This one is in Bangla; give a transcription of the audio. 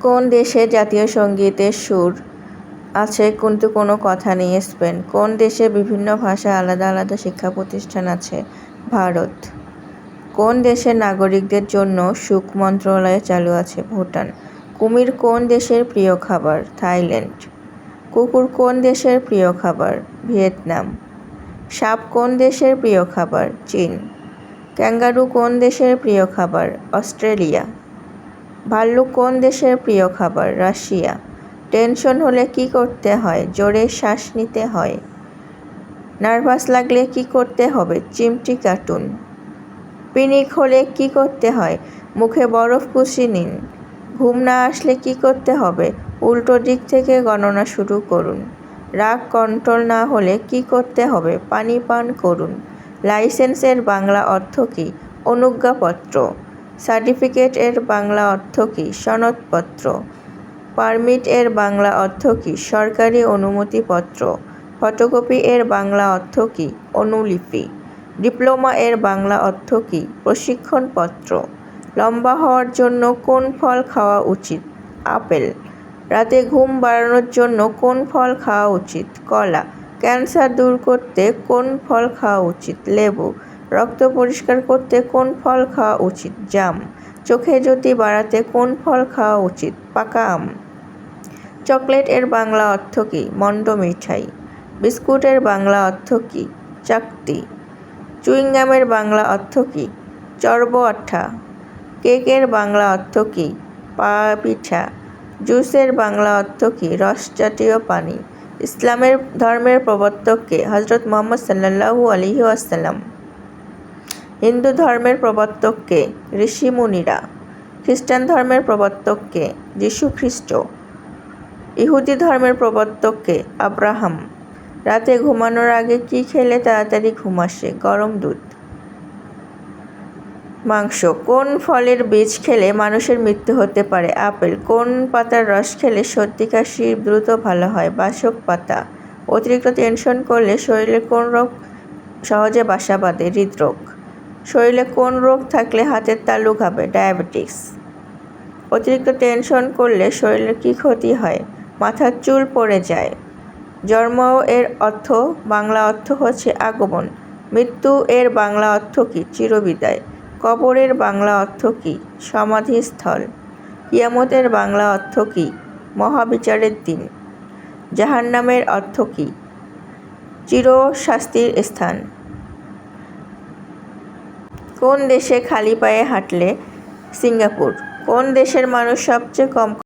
কোন দেশে জাতীয় সঙ্গীতের সুর আছে কিন্তু কোনো কথা নেই স্পেন? কোন দেশে বিভিন্ন ভাষা আলাদা আলাদা শিক্ষা প্রতিষ্ঠান আছে? ভারত। কোন দেশের নাগরিকদের জন্য সুখ মন্ত্রণালয় চালু আছে? ভুটান। কুমির কোন দেশের প্রিয় খাবার? থাইল্যান্ড। কুকুর কোন দেশের প্রিয় খাবার? ভিয়েতনাম। সাপ কোন দেশের প্রিয় খাবার? চীন। ক্যাঙ্গারু কোন দেশের প্রিয় খাবার? অস্ট্রেলিয়া। ভাল্লুক কোন দেশের প্রিয় খাবার? রাশিয়া। টেনশন হলে কি করতে হয়? জোরে শ্বাস নিতে হয়। নার্ভাস লাগলে কি করতে হবে? চিমটি কাটুন। পিনিক হলে কি করতে হয়? মুখে বরফ কুচি নিন। ঘুম না আসলে কি করতে হবে? উল্টো দিক থেকে গণনা শুরু করুন। রাগ কন্ট্রোল না হলে কি করতে হবে? পানি পান করুন। লাইসেন্সের বাংলা অর্থ কী? অনুজ্ঞাপত্র। সার্টিফিকেট এর বাংলা অর্থ কী? সনদপত্র। পারমিট এর বাংলা অর্থ কী? সরকারি অনুমতিপত্র। ফটোকপি এর বাংলা অর্থ কী? অনুলিপি। ডিপ্লোমা এর বাংলা অর্থ কী? প্রশিক্ষণপত্র। লম্বা হওয়ার জন্য কোন ফল খাওয়া উচিত? আপেল। রাতে ঘুম বাড়ানোর জন্য কোন ফল খাওয়া উচিত? কলা। ক্যান্সার দূর করতে কোন ফল খাওয়া উচিত? লেবু। রক্ত পরিষ্কার করতে কোন ফল খাওয়া উচিত? জাম। চোখে জ্যোতি বাড়াতে কোন ফল খাওয়া উচিত? পাকা আম। চকলেট এর বাংলা অর্থ কী? মন্ড মিঠাই। বিস্কুটের বাংলা অর্থ কী? চাকতি। চুইংগামের বাংলা অর্থ কী? চর্ব আঠা। কেকের বাংলা অর্থ কী? পা পিঠা। জুসের বাংলা অর্থ কী? রস জাতীয় পানি। ইসলামের ধর্মের প্রবর্তককে হজরত মোহাম্মদ সাল্লাহু আলহি আসাল্লাম হিন্দু ধর্মের প্রবর্তককে ঋষিমুনিরা খ্রিস্টান ধর্মের প্রবর্তককে যীশু খ্রিস্ট। ইহুদি ধর্মের প্রবর্তককে আব্রাহাম। রাতে ঘুমানোর আগে কি খেলে তাড়াতাড়ি ঘুম আসে? গরম দুধ। মাংস। কোন ফলের বীজ খেলে মানুষের মৃত্যু হতে পারে? আপেল। কোন পাতার রস খেলে সর্দি কাশি দ্রুত ভালো হয়? বাসক পাতা। অতিরিক্ত টেনশন করলে শরীরে কোন রোগ সহজে বাসা বাঁধে? হৃদরোগ। শরীরে কোন রোগ থাকলে হাতের তালু খাবে ডায়াবেটিস। অতিরিক্ত টেনশন করলে শরীরের কী ক্ষতি হয়? মাথার চুল পড়ে যায়। জন্ম এর অর্থ, বাংলা অর্থ হচ্ছে আগমন। মৃত্যু এর বাংলা অর্থ কী? চিরবিদায়। কবরের বাংলা অর্থ কী? সমাধিস্থল। কিয়ামতের বাংলা অর্থ কী? মহাবিচারের দিন। জাহান্নামের অর্থ কী? চিরশাস্তির স্থান। কোন দেশে খালি পায়ে হাঁটলে? সিঙ্গাপুর। কোন দেশের মানুষ সবচেয়ে কম